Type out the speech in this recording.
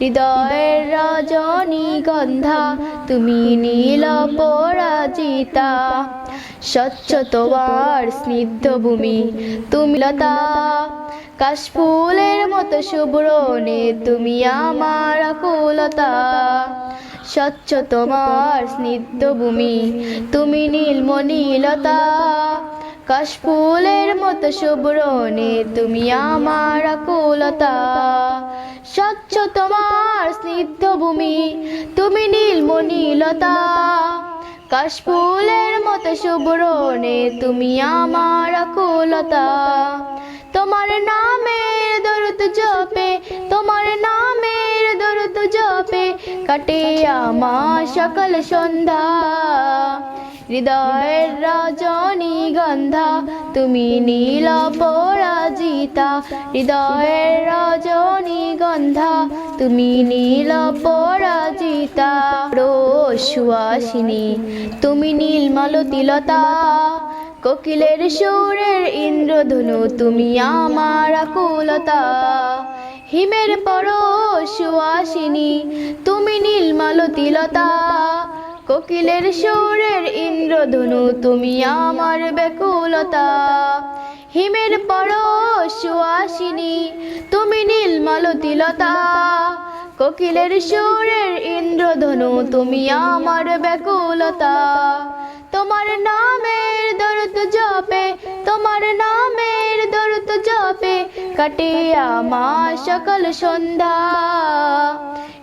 হৃদয়ের রজনীগন্ধা তুমি নীল পরাজিতা। স্বচ্ছ তোমার স্নিগ্ধ ভূমি, তুমি লতা। কাশফুলের মতো শুভ্রনে তুমি আমার আকুলতা। স্বচ্ছ তোমার স্নিগ্ধ ভূমি, তুমি নীলমণিলতা। কাশফুলের মতো শুভ্রণে তুমি আমার আকুলতা। স্বচ্ছ তোমার স্নিগ্ধ ভূমি, তুমি নীলমণিলতা। কাশফুলের মতো শুভ্রণে তুমি আমার আকুলতা। তোমার নামের দরুদ জপে, তোমার নামের দরুদ জপে, কাটে আমার সকল সন্ধ্যা। হৃদয়ের রজনীগন্ধা তুমি নীল পরাজিতা। হৃদয়ের রজনীগন্ধা তুমি নীল পরাজিতা। সুয়াসিনী তুমি নীল মালতিলতা। কোকিলের সুরের ইন্দ্রধনু, তুমি আমার আকুলতা। হিমের পর সুয়াসিনী তুমি নীল মালতিলতা। কোকিলের সুরের ইন্দ্রধনু, তুমি আমার বেকুলতা হিমের পর সুয়াসিনী তুমি নীল মালতিলতা। কোকিলের সুরের ইন্দ্রধনু, তুমি আমার বেকুলতা তোমার নামের দরুদ জপে, তোমার নামের দরুদ জপে কাটে আমার সকল সন্ধ্যা।